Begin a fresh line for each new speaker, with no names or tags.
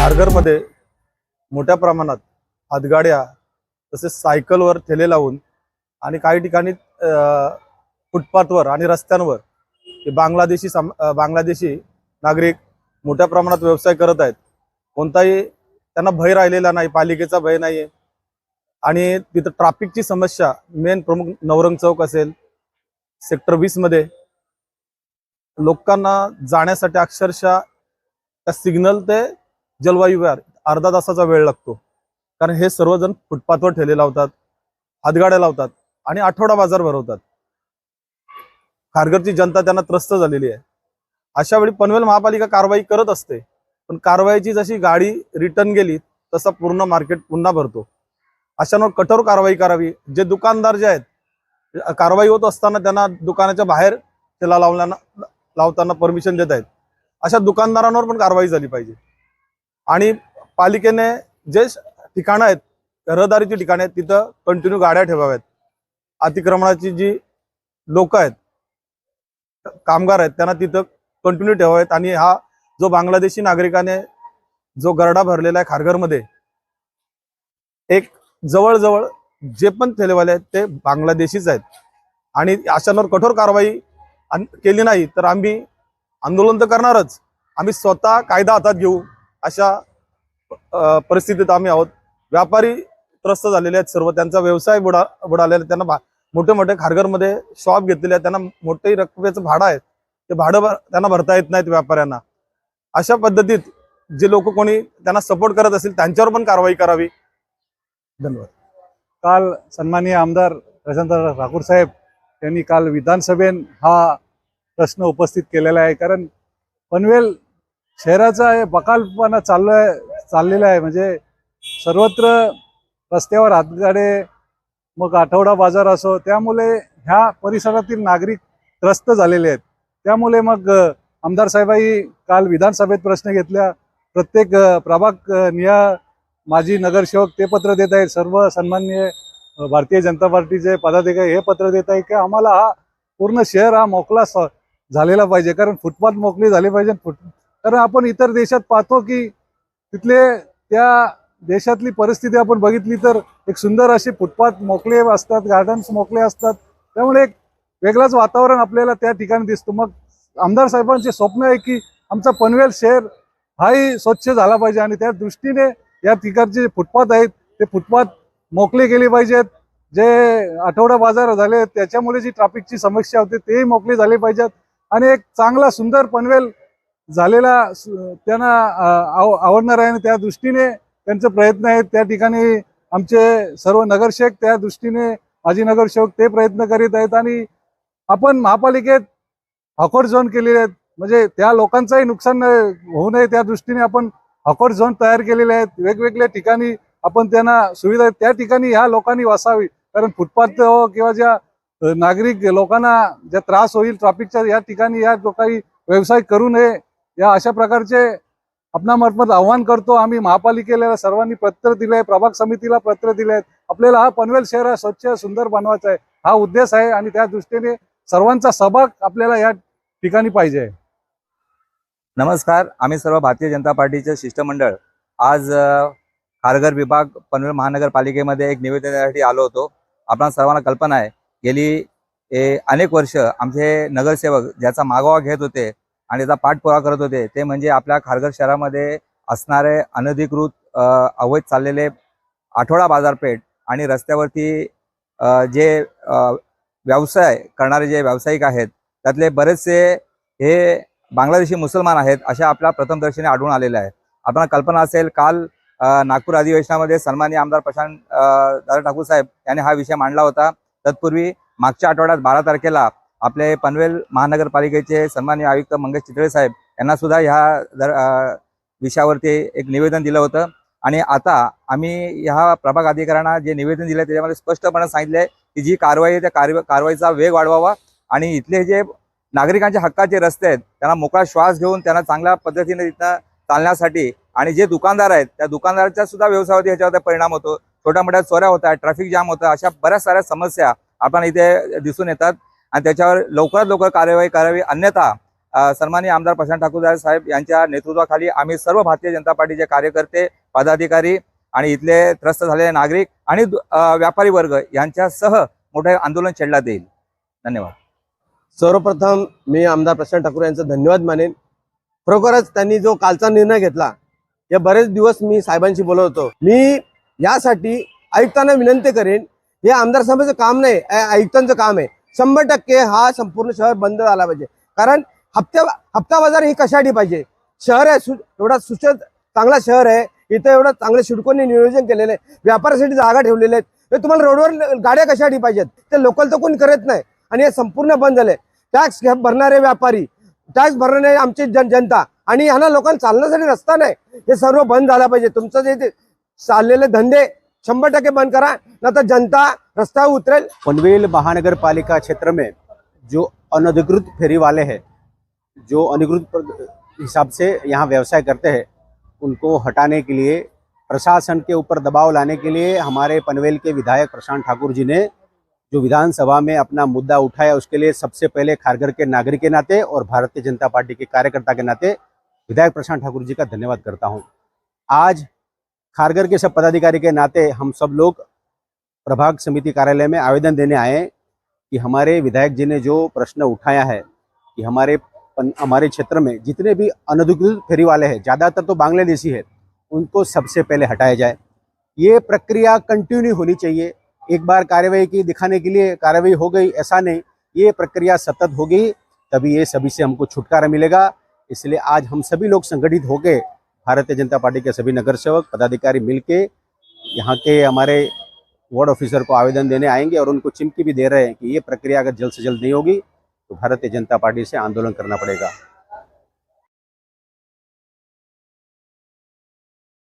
खारघरमध्ये मोठ्या प्रमाणात हातगाड्या तसेच सायकलवर ठेले लावून आणि काही ठिकाणी फुटपाथवर आणि रस्त्यांवर हे बांगलादेशी सम बांगलादेशी नागरिक मोठ्या प्रमाणात व्यवसाय करत आहेत. कोणताही त्यांना भय राहिलेला नाही पालिकेचा भय नाही आहे आणि तिथं ट्राफिकची समस्या मेन प्रमुख नवरंग चौक असेल सेक्टर वीसमध्ये लोकांना जाण्यासाठी अक्षरशः त्या सिग्नल ते जलवायूवर अर्धा तासाचा वेळ लागतो. कारण हे सर्वजण फुटपाथवर ठेले लावतात हातगाड्या लावतात आणि आठवडा बाजार भरवतात. खारघरची जनता त्यांना त्रस्त झालेली आहे. अशा वेळी पनवेल महापालिका कारवाई करत असते. पण कारवाईची जशी गाडी रिटर्न गेली तसा पूर्ण मार्केट पुन्हा भरतो. अशांवर कठोर कारवाई करावी. जे दुकानदार जे आहेत कारवाई होत असताना त्यांना दुकानाच्या बाहेर त्याला लावल्याना लावताना परमिशन देत आहेत. अशा दुकानदारांवर पण कारवाई झाली पाहिजे. आणि पालिकेने जे ठिकाणं आहेत रहदारीची ठिकाणं आहेत तिथं कंटिन्यू गाड्या ठेवाव्यात. अतिक्रमणाची जी लोक आहेत कामगार आहेत त्यांना तिथं कंटिन्यू ठेवावेत. आणि हा जो बांगलादेशी नागरिकाने जो गरडा भरलेला आहे खारघरमध्ये एक जवळजवळ जे पण ठेलेवाले आहेत ते बांगलादेशीच आहेत. आणि अशांवर कठोर कारवाई केली नाही तर आम्ही आंदोलन तर करणारच. आम्ही स्वतः कायदा हातात घेऊ. अशा परिस्थितीत आम्ही आहोत. व्यापारी त्रस्त झालेले आहेत सर्व. त्यांचा व्यवसाय बुडा बुडालेला त्यांना भा- मोठे मोठे खारघरमध्ये शॉप घेतलेले आहेत. त्यांना मोठे रकमेचं भाडं आहे ते भाडं भर- त्यांना भरता येत नाहीत व्यापाऱ्यांना. अशा पद्धतीत जे लोक कोणी त्यांना सपोर्ट करत असतील त्यांच्यावर पण कारवाई करावी. धन्यवाद.
काल सन्माननीय आमदार प्रशांत ठाकूर साहेब यांनी काल विधानसभेत हा प्रश्न उपस्थित केलेला आहे. कारण पनवेल शहराचा हे बकालपणा चालू आहे चाललेला आहे. म्हणजे सर्वत्र रस्त्यावर हातगाडे मग आठवडा बाजार असो त्यामुळे ह्या परिसरातील नागरिक त्रस्त झालेले आहेत. त्यामुळे मग आमदार साहेबांनी काल विधानसभेत प्रश्न घेतल्या. प्रत्येक प्रभाग निया माजी नगरसेवक ते पत्र देत आहेत. सर्व सन्माननीय भारतीय जनता पार्टीचे पदाधिकारी हे पत्र देत आहे की आम्हाला हा पूर्ण शहर हा मोकळा झालेला पाहिजे. कारण फुटपाथ मोकळी झाली पाहिजे फुट कारण आपण इतर देशात पाहतो की तिथले त्या देशातली परिस्थिती आपण बघितली तर एक सुंदर असे फुटपाथ मोकळे असतात गार्डन्स मोकळे असतात. त्यामुळे एक वेगळाच वातावरण आपल्याला त्या ठिकाणी दिसतो. मग आमदार साहेबांचे स्वप्न आहे की आमचा पनवेल शहर हाही स्वच्छ झाला पाहिजे आणि त्या दृष्टीने या ठिकाणचे जे फुटपाथ आहेत ते फुटपाथ मोकळे केले पाहिजेत. जे आठवडा बाजार झाले त्याच्यामुळे जी ट्रॅफिकची समस्या होते तेही मोकळे झाले पाहिजेत. आणि एक चांगला सुंदर पनवेल झालेला त्यांना आव- आवडणार आहे आणि त्या दृष्टीने त्यांचे प्रयत्न आहेत. त्या ठिकाणी आमचे सर्व नगरसेवक त्या दृष्टीने माजी नगरसेवक ते प्रयत्न करीत आहेत आणि आपण महापालिकेत हॉकॉट झोन केलेले आहेत. म्हणजे त्या लोकांचंही नुकसान होऊ नये त्या दृष्टीने आपण हॉकॉट झोन तयार केलेले आहेत. वेगवेगळ्या ठिकाणी आपण त्यांना सुविधा आहेत. त्या ठिकाणी ह्या लोकांनी वसावी. कारण फुटपाथ हो किंवा ज्या नागरिक लोकांना ज्या त्रास होईल ट्रॅफिकच्या या ठिकाणी या लोकांनी व्यवसाय करू नये या अशा प्रकारचे आपणामार्फत आव्हान करतो. आम्ही महापालिकेला सर्वांनी पत्र दिले प्रभाग समितीला पत्र दिले आहेत आपल्याला हा पनवेल शहर हा स्वच्छ सुंदर बनवायचा आहे. हा उद्देश आहे आणि त्या दृष्टीने सर्वांचा सहभाग आपल्याला या ठिकाणी पाहिजे. आहे
नमस्कार. आम्ही सर्व भारतीय जनता पार्टीचे शिष्टमंडळ आज खारघर विभाग पनवेल महानगरपालिकेमध्ये एक निवेदन देण्यासाठी आलो होतो. आपणा सर्वांना कल्पना आहे. गेली अनेक वर्ष आमचे नगरसेवक ज्याचा मागोवा घेत होते आणि त्याचा पाठपुरावा करत होते. ते म्हणजे आपल्या खारघर शहरामध्ये असणारे अनधिकृत अवैध चाललेले आठवडा बाजारपेठ आणि रस्त्यावरती जे व्यवसाय करणारे जे व्यावसायिक आहेत त्यातले बरेचसे हे बांगलादेशी मुसलमान आहेत अशा आपल्या प्रथमदर्शनी आढळून आलेल्या आहे आपल्याला कल्पना असेल काल नागपूर अधिवेशनामध्ये सन्माननीय आमदार प्रशांत दादा ठाकूर साहेब यांनी हा विषय मांडला होता. तत्पूर्वी मागच्या आठवड्यात बारा तारखेला आपले पनवेल महानगरपालिकेचे सन्माननीय आयुक्त मंगेश चितळे साहेब यांना सुद्धा ह्या दर- विषयावरती एक निवेदन दिलं होतं. आणि आता आम्ही ह्या प्रभाग अधिकाऱ्यांना जे निवेदन दिलं त्याच्यामध्ये स्पष्टपणे सांगितले की जी कारवाई आहे त्या कार कारवाईचा वेग वाढवावा. आणि इथले जे नागरिकांच्या हक्काचे रस्ते आहेत त्यांना मोकळा श्वास घेऊन त्यांना चांगल्या पद्धतीने तिथं चालण्यासाठी आणि जे दुकानदार आहेत त्या दुकानदाराच्या सुद्धा व्यवसायावरती ह्याच्यावर परिणाम होतो. छोट्या मोठ्या चोऱ्या होतात ट्रॅफिक जाम होतं अशा बऱ्याच साऱ्या समस्या आपण इथे दिसून येतात. आणि त्याच्यावर लवकरात लवकर कार्यवाही करावी. अन्यथा सन्माननीय आमदार प्रशांत ठाकूर साहेब यांच्या नेतृत्वाखाली आम्ही सर्व भारतीय जनता पार्टीचे कार्यकर्ते पदाधिकारी आणि इथले त्रस्त झालेले नागरिक आणि व्यापारी वर्ग यांच्यासह मोठे आंदोलन छेडण्यात येईल. धन्यवाद.
सर्वप्रथम मी आमदार प्रशांत ठाकूर यांचा धन्यवाद मानेन. खरोखरच त्यांनी जो कालचा निर्णय घेतला या बरेच दिवस मी साहेबांशी बोलत होतो. मी यासाठी आयुक्तांना विनंती करेन हे आमदार साहेबांचं काम नाही आयुक्तांचं काम आहे. शंभर टक्के हा संपूर्ण शहर बंद झाला पाहिजे. कारण हप्त्या हप्ता बाजार ही कशासाठी पाहिजे? शहर आहे सु एवढा सुशल चांगला शहर आहे. इथं एवढं चांगलं शिडकोनी नियोजन केलेलं आहे. व्यापारासाठी जागा ठेवलेल्या आहेत. हे तुम्हाला रोडवर गाड्या कशासाठी पाहिजेत? ते लोकल तर कोणी करत नाही. आणि हे संपूर्ण बंद झाले टॅक्स भरणारे व्यापारी टॅक्स भरणारे आमची जन जनता आणि ह्यांना लोकांना चालण्यासाठी रस्ता नाही. हे सर्व बंद झाला पाहिजे. तुमचं जे ते चाललेले धंदे शंभर टक्के बंद करा तर जनता रस्त्यावर उतरेल.
पनवेल महानगर पालिका क्षेत्र में जो अनधिकृत फेरी वाले हैं, जो अनधिकृत हिसाब से यहाँ व्यवसाय करते हैं, उनको हटाने के लिए, प्रशासन के ऊपर दबाव लाने के लिए हमारे पनवेल के विधायक प्रशांत ठाकुर जी ने जो विधानसभा में अपना मुद्दा उठाया, उसके लिए सबसे पहले खारगर के नागरिक के नाते और भारतीय जनता पार्टी के कार्यकर्ता के नाते विधायक प्रशांत ठाकुर जी का धन्यवाद करता हूँ। आज खारघर के सब पदाधिकारी के नाते हम सब लोग प्रभाग समिति कार्यालय में आवेदन देने आए कि हमारे विधायक जी ने जो प्रश्न उठाया है कि हमारे हमारे क्षेत्र में जितने भी अनधिकृत फेरी वाले हैं, ज़्यादातर तो बांग्लादेशी है, उनको सबसे पहले हटाया जाए। ये प्रक्रिया कंटिन्यू होनी चाहिए। एक बार कार्यवाही की दिखाने के लिए कार्यवाही हो गई, ऐसा नहीं। ये प्रक्रिया सतत होगी, तभी ये सभी से हमको छुटकारा मिलेगा। इसलिए आज हम सभी लोग संगठित होकर भारतीय जनता पार्टी के सभी नगर सेवक पदाधिकारी मिलके यहाँ के हमारे वार्ड ऑफिसर को आवेदन देने आएँगे और उनको चिमकी भी दे रहे हैं कि ये प्रक्रिया अगर जल्द से जल्द नहीं होगी तो भारतीय जनता पार्टी से आंदोलन करना पड़ेगा।